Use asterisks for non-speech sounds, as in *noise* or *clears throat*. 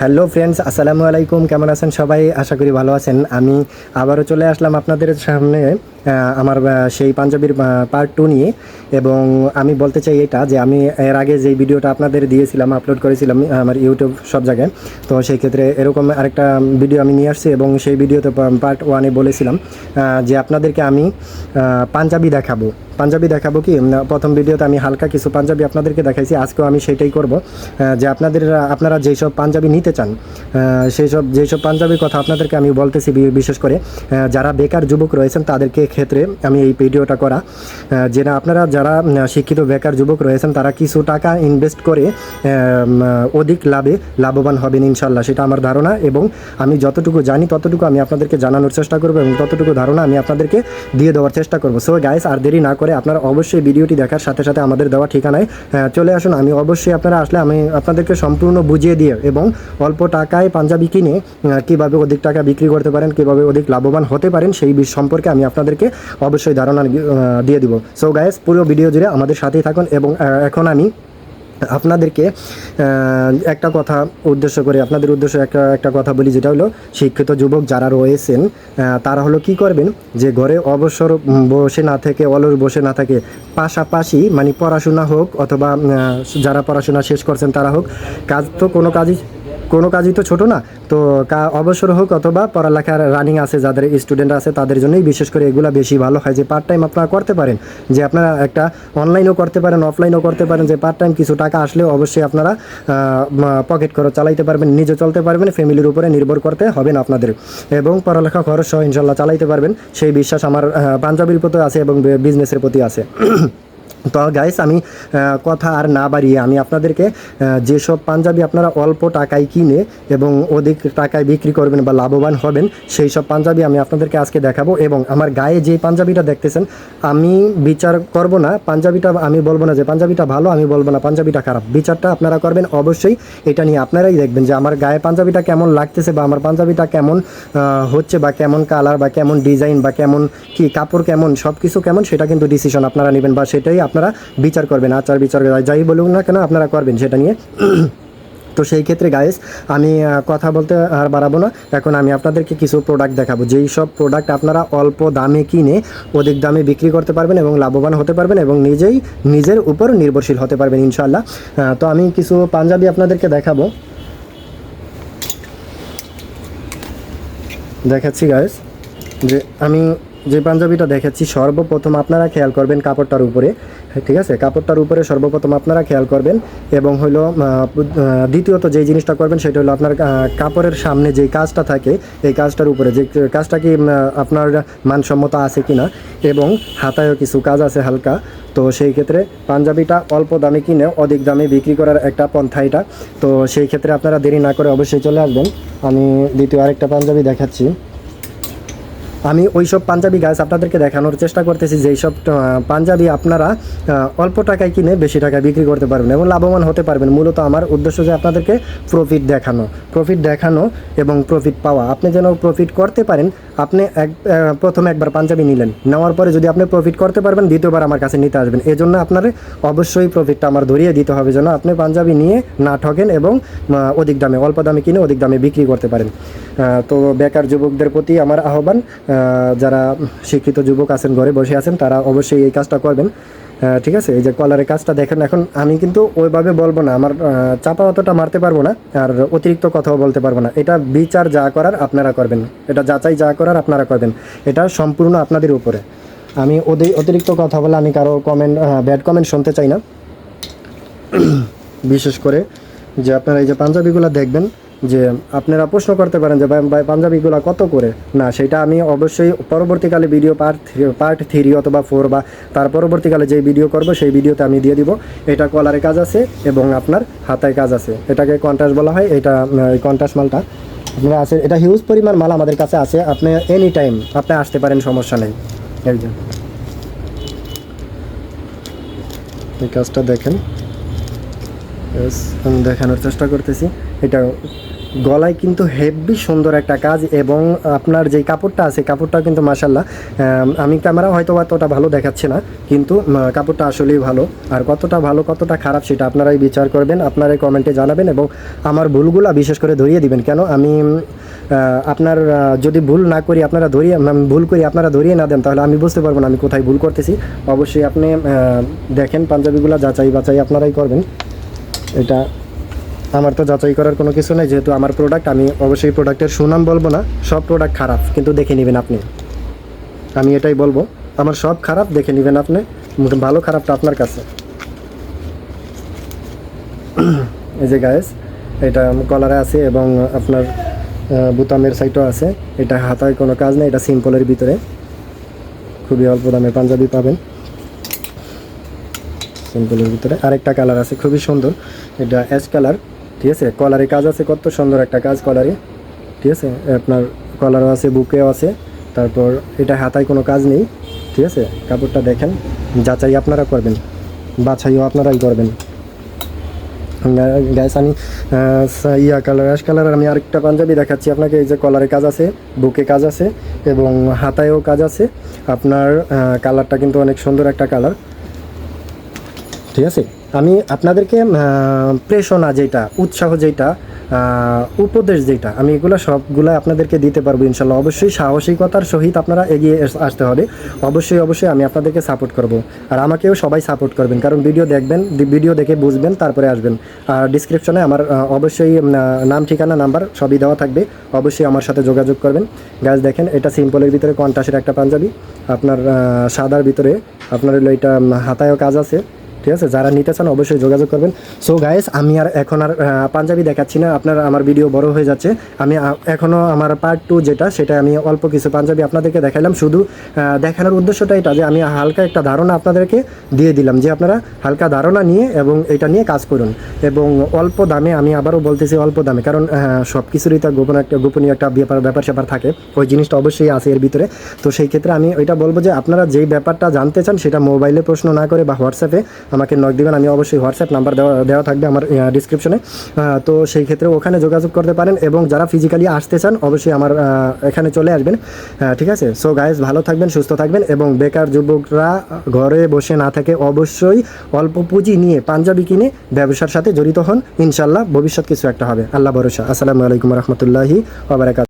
Hello friends, আসসালামু আলাইকুম। কেমন আছেন সবাই? আশা করি ভালো আছেন। আমি আবারও চলে আসলাম আপনাদের সামনে আমার সেই পাঞ্জাবির পার্ট টু নিয়ে। এবং আমি বলতে চাই এটা যে, আমি এর আগে যেই ভিডিওটা আপনাদের দিয়েছিলাম আপলোড করেছিলাম আমার ইউটিউব সব জায়গায়, তো সেই ক্ষেত্রে এরকম আরেকটা ভিডিও আমি নিয়ে আসছি এবং সেই ভিডিওতে পার্ট ওয়ানে বলেছিলাম যে আপনাদেরকে আমি পাঞ্জাবি দেখাবো। পাঞ্জাবি দেখাবো কি? প্রথম ভিডিওতে আমি হালকা কিছু পাঞ্জাবি আপনাদেরকে দেখাইছি, আজকেও আমি সেটাই করব যে আপনাদের, আপনারা যেই সব পাঞ্জাবি নিতে চান। সেই সব যেই সব পাঞ্জাবির কথা আপনাদেরকে আমি বলতেছি বিশেষ করে যারা বেকার যুবক রয়েছেন, তাদেরকে ক্ষেত্রে আমি এই ভিডিওটা করা। যে না আপনারা যারা শিক্ষিত বেকার যুবক রয়েছেন, তারা কিছু টাকা ইনভেস্ট করে অধিক লাভে লাভবান হবেন ইনশাল্লাহ সেটা আমার ধারণা। এবং আমি যতটুকু জানি, ততটুকু আমি আপনাদেরকে জানানোর চেষ্টা করব এবং ততটুকু ধারণা আমি আপনাদেরকে দিয়ে দেওয়ার চেষ্টা করব। সো গাইস আর দেরি না করে আপনারা অবশ্যই ভিডিওটি দেখার সাথে সাথে আমাদের দেওয়া ঠিকানায় চলে আসুন। আমি অবশ্যই আপনারা আসলে আমি আপনাদেরকে সম্পূর্ণ বুঝিয়ে দিয়ে এবং অল্প টাকায় পাঞ্জাবি কিনে কীভাবে অধিক টাকা বিক্রি করতে পারেন, কীভাবে অধিক লাভবান হতে পারেন, সেই সম্পর্কে আমি আপনাদেরকে অবশ্যই ধারণা দিয়ে দিব। সো গাইস পুরো ভিডিও জুড়ে আমাদের সাথেই থাকুন এবং এখন আমি আপনাদেরকে একটা কথা উদ্দেশ্য করে, আপনাদের উদ্দেশ্য একটা একটা কথা বলি, যেটা হলো শিক্ষিত যুবক যারা রয়েছেন তারা হলো কি করবেন, যে ঘরে অবসর বসে না থেকে, অলস বসে না থাকে, পাশাপাশি মানে পড়াশোনা হোক অথবা যারা পড়াশোনা শেষ করছেন তারা হোক, কাজ তো কোনো কাজই কোনো কাজই তো ছোট না। তো অবসর হোক অথবা পড়ালেখার রানিং আছে, যাদের স্টুডেন্ট আছে, তাদের জন্যই বিশেষ করে এগুলা বেশি ভালো হয় যে পার্ট টাইম আপনারা করতে পারেন। যে আপনারা একটা অনলাইনও করতে পারেন অফলাইনও করতে পারেন, যে পার্ট টাইম কিছু টাকা আসলেও অবশ্যই আপনারা পকেট খরচ চালাইতে পারবেন, নিজে চলতে পারবেন ফ্যামিলির উপরে নির্ভর করতে হবে না আপনাদের। এবং পড়ালেখা খরচ সহ ইনশাল্লাহ চালাইতে পারবেন, সেই বিশ্বাস আমার পাঞ্জাবির প্রতি আছে এবং বিজনেসের প্রতি আছে। তো গাইস আমি কথা আর না বাড়িয়ে আমি আপনাদেরকে যেসব পাঞ্জাবি আপনারা অল্প টাকায় কিনে এবং অধিক টাকায় বিক্রি করবেন বা লাভবান হবেন, সেই সব পাঞ্জাবি আমি আপনাদেরকে আজকে দেখাবো এবং আমার গায়ে যে পাঞ্জাবিটা দেখতেছেন, আমি বিচার করব না, পাঞ্জাবিটা আমি বলব না যে পাঞ্জাবিটা ভালো, আমি বলব না পাঞ্জাবিটা খারাপ। বিচারটা আপনারা করবেন, অবশ্যই এটা নিয়ে আপনারাই দেখবেন যে আমার গায়ে পাঞ্জাবিটা কেমন লাগতেছে বা আমার পাঞ্জাবিটা কেমন হচ্ছে বা কেমন কালার বা কেমন ডিজাইন বা কেমন কি, কাপড় কেমন সব কিছু কেমন, সেটা কিন্তু ডিসিশন আপনারা নেবেন বা সেটাই আপনারা বিচার করবেন, আচার বিচার যাই বলুন না কেন আপনারা করবেন সেটা নিয়ে। তো সেই ক্ষেত্রে গাইস আমি কথা বলতে আর বাড়াবো না। এখন আমি আপনাদেরকে কিছু প্রোডাক্ট দেখাবো। যেই সব প্রোডাক্ট আপনারা অল্প দামে কিনে অধিক দামে বিক্রি করতে পারবেন এবং লাভবান হতে পারবেন এবং নিজেই নিজের উপর নির্ভরশীল হতে পারবেন ইনশাল্লাহ তো আমি কিছু পাঞ্জাবি আপনাদেরকে দেখাবো। দেখাচ্ছি গাইস যে আমি যে পাঞ্জাবিটা দেখাচ্ছি সর্বপ্রথম আপনারা খেয়াল করবেন কাপড়টার উপরে, ঠিক আছে? কাপড়টার উপরে সর্বপ্রথম আপনারা খেয়াল করবেন এবং হলো দ্বিতীয়ত যেই জিনিসটা করবেন সেটা হলো আপনার কাপড়ের সামনে যে কাজটা থাকে, এই কাজটার উপরে, যে কাজটা কি আপনার মানসম্মত আছে কিনা এবং হাতায়ও কিছু কাজ আছে হালকা, তো সেই ক্ষেত্রে পাঞ্জাবিটা অল্প দামে কিনে অধিক দামে বিক্রি করার একটা পন্থা এটা। তো সেই ক্ষেত্রে আপনারা দেরি না করে অবশ্যই চলে আসবেন। আমি দ্বিতীয় আরেকটা পাঞ্জাবি দেখাচ্ছি। আমি ওই সব পাঞ্জাবি গাছ আপনাদেরকে দেখানোর চেষ্টা করতেছি যেই সব পাঞ্জাবি আপনারা অল্প টাকায় কিনে বেশি টাকায় বিক্রি করতে পারবেন এবং লাভবান হতে পারবেন। মূলত আমার উদ্দেশ্য যে আপনাদেরকে প্রফিট দেখানো প্রফিট দেখানো এবং প্রফিট পাওয়া। আপনি যেন প্রফিট করতে পারেন আপনি এক প্রথমে একবার পাঞ্জাবি নিলেন। নেওয়ার পরে যদি আপনি প্রফিট করতে পারবেন দ্বিতীয়বার আমার কাছে নিতে আসবেন। এই জন্য আপনার অবশ্যই প্রফিটটা আমার ধরিয়ে দিতে হবে যেন আপনি পাঞ্জাবি নিয়ে না ঠকেন এবং অধিক দামে অল্প দামে কিনে অধিক দামে বিক্রি করতে পারেন। তো বেকার যুবকদের প্রতি আমার আহ্বান আহ, যারা শিক্ষিত যুবক আছেন, ঘরে বসে আছেন, তারা অবশ্যই এই কাজটা করবেন। ঠিক আছে? এই যে কলারের কাজটা দেখেন, এখন আমি কিন্তু ওইভাবে বলব না। আমার চাপা অতটা মারতে পারব না, আর অতিরিক্ত কথাও বলতে পারব না। এটা বিচার যা করার আপনারা করবেন। এটা যাচাই যা করার আপনারা করবেন। এটা সম্পূর্ণ আপনাদের উপরে। আমি ওদের অতিরিক্ত কথা বলে আমি কারও কমেন্ট ব্যাড কমেন্ট শুনতে চাই না। বিশেষ করে যে আপনারা এই যে পাঞ্জাবিগুলো দেখবেন যে আপনারা প্রশ্ন করতে পারেন যে পাঞ্জাবিগুলো কত করে? না, সেটা আমি অবশ্যই পরবর্তীকালে ভিডিও পার্ট পার্ট থ্রি অথবা ফোর বা তার পরবর্তীকালে যে ভিডিও করব, সেই ভিডিওতে আমি দিয়ে দিব। এটা কলারে কাজ আছে এবং আপনার হাতায় কাজ আছে। এটাকে কন্টাস বলা হয়, এটা কন্টাস মালটা। আপনারা আছে, এটা হিউজ পরিমাণ মাল আমাদের কাছে আছে। আপনি এনি টাইম আপনি আসতে পারেন, সমস্যা নেই। যে। এই কাজটা দেখেন। দেখানোর চেষ্টা করতেছি। এটা গলায় কিন্তু হেভি সুন্দর একটা কাজ এবং আপনার যে কাপড়টা আছে কাপড়টা কিন্তু মাসাল্লাহ আমি ক্যামেরা হয়তো অতটা ভালো দেখাচ্ছে না, কিন্তু কাপড়টা আসলেই ভালো। আর কতটা ভালো, কতটা খারাপ সেটা আপনারাই বিচার করবেন, আপনারাই কমেন্টে জানাবেন এবং আমার ভুলগুলা বিশেষ করে ধরিয়ে দিবেন। কেন? আমি আপনার যদি ভুল না করি, আপনারা ধরিয়ে ভুল করি, আপনারা ধরিয়ে না দেন, তাহলে আমি বুঝতে পারব না আমি কোথায় ভুল করতেছি। অবশ্যই আপনি দেখেন, পাঞ্জাবিগুলো যাচাই বাছাই আপনারাই করবেন। এটা আমার তো যাচাই করার কোনো কিছু নেই, যেহেতু আমার প্রোডাক্ট আমি অবশ্যই প্রোডাক্টের সুনাম বলব না, সব প্রোডাক্ট খারাপ, কিন্তু দেখে নেবেন আপনি। আমি এটাই বলব, আমার সব খারাপ, দেখে নেবেন আপনি ভালো খারাপটা আপনার কাছে। *clears throat* এই যে গায়েস এটা কলারে আছে এবং আপনার বুতামের সাইটও আছে। এটা হাতায় কোনো কাজ নেই, এটা সিম্পলের ভিতরে। খুবই অল্প দামে পাঞ্জাবি পাবেন। সিম্পলের ভিতরে। আরেকটা কালার আছে, খুবই সুন্দর। এটা অ্যাশ কালার, ঠিক আছে? কলারে কাজ আছে, কত সুন্দর একটা কাজ কলারে। ঠিক আছে? আপনার কলারও আছে, বুকেও আছে। তারপর এটা হাতায় কোনো কাজ নেই, ঠিক আছে? কাপড়টা দেখেন, যাচাই আপনারা করবেন, বাছাইও আপনারাই করবেন। গ্যাস আমি ইয়া কালার অ্যাশ কালার আমি আরেকটা পাঞ্জাবি দেখাচ্ছি আপনাকে। এই যে কলারে কাজ আছে, বুকে কাজ আছে, এবং হাতায়ও কাজ আছে। আপনার কালারটা কিন্তু অনেক সুন্দর একটা কালার। ঠিক আছে? আমি আপনাদেরকে প্রেষণা যেটা উৎসাহ যেটা উপদেশ যেটা আমি এগুলো সবগুলো আপনাদেরকে দিতে পারব ইনশাল্লাহ। অবশ্যই সাহসিকতার সহিত আপনারা এগিয়ে আসতে হবে। অবশ্যই অবশ্যই আমি আপনাদেরকে সাপোর্ট করব। আর আমাকেও সবাই সাপোর্ট করবেন, কারণ ভিডিও দেখবেন ভিডিও দেখে বুঝবেন, তারপরে আসবেন। আর ডিসক্রিপশনে আমার অবশ্যই নাম, ঠিকানা নাম্বার সবই দেওয়া থাকবে। অবশ্যই আমার সাথে যোগাযোগ করবেন। গাছ দেখেন, এটা সিম্পলের ভিতরে কন্টাসের একটা পাঞ্জাবি। আপনার সাদার ভিতরে, আপনার এটা হাতায়ও কাজ আছে। ঠিক আছে? যারা নিতে চান অবশ্যই যোগাযোগ করবেন। সো গাইস আমি আর এখন আর পাঞ্জাবি দেখাচ্ছি না। আপনার, আমার ভিডিও বড় হয়ে যাচ্ছে। আমি এখনও আমার পার্ট টু যেটা, সেটা আমি অল্প কিছু পাঞ্জাবি আপনাদেরকে দেখাইলাম। শুধু দেখানোর উদ্দেশ্যটা এটা যে, আমি হালকা একটা ধারণা আপনাদেরকে দিয়ে দিলাম যে, আপনারা হালকা ধারণা নিয়ে এবং এটা নিয়ে কাজ করুন। এবং অল্প দামে, আমি আবারও বলতেছি অল্প দামে, কারণ সব কিছুরই তো গোপন একটা, গোপনীয় একটা ব্যাপার ব্যাপার স্যাপার থাকে। ওই জিনিসটা অবশ্যই আছে এর ভিতরে। তো সেই ক্ষেত্রে আমি ওইটা বলব যে, আপনারা যেই ব্যাপারটা জানতে চান, সেটা মোবাইলে প্রশ্ন না করে বা হোয়াটসঅ্যাপে আমাকে নক দেবেন, আমি অবশ্যই হোয়াটসঅ্যাপ নাম্বার দেওয়া দেওয়া থাকবে আমার ডিসক্রিপশনে তো সেই ক্ষেত্রে ওখানে যোগাযোগ করতে পারেন এবং যারা ফিজিক্যালি আসতে চান, অবশ্যই আমার এখানে চলে আসবেন। ঠিক আছে? সো গায়েস ভালো থাকবেন, সুস্থ থাকবেন এবং বেকার যুবকরা ঘরে বসে না থাকে অবশ্যই অল্প পুঁজি নিয়ে পাঞ্জাবি কিনে ব্যবসার সাথে জড়িত হন। ইনশাল্লাহ ভবিষ্যৎ কিছু একটা হবে। আল্লাহ ভরসা। আসসালামু আলাইকুম রহমতুল্লাহি ওবরাকাত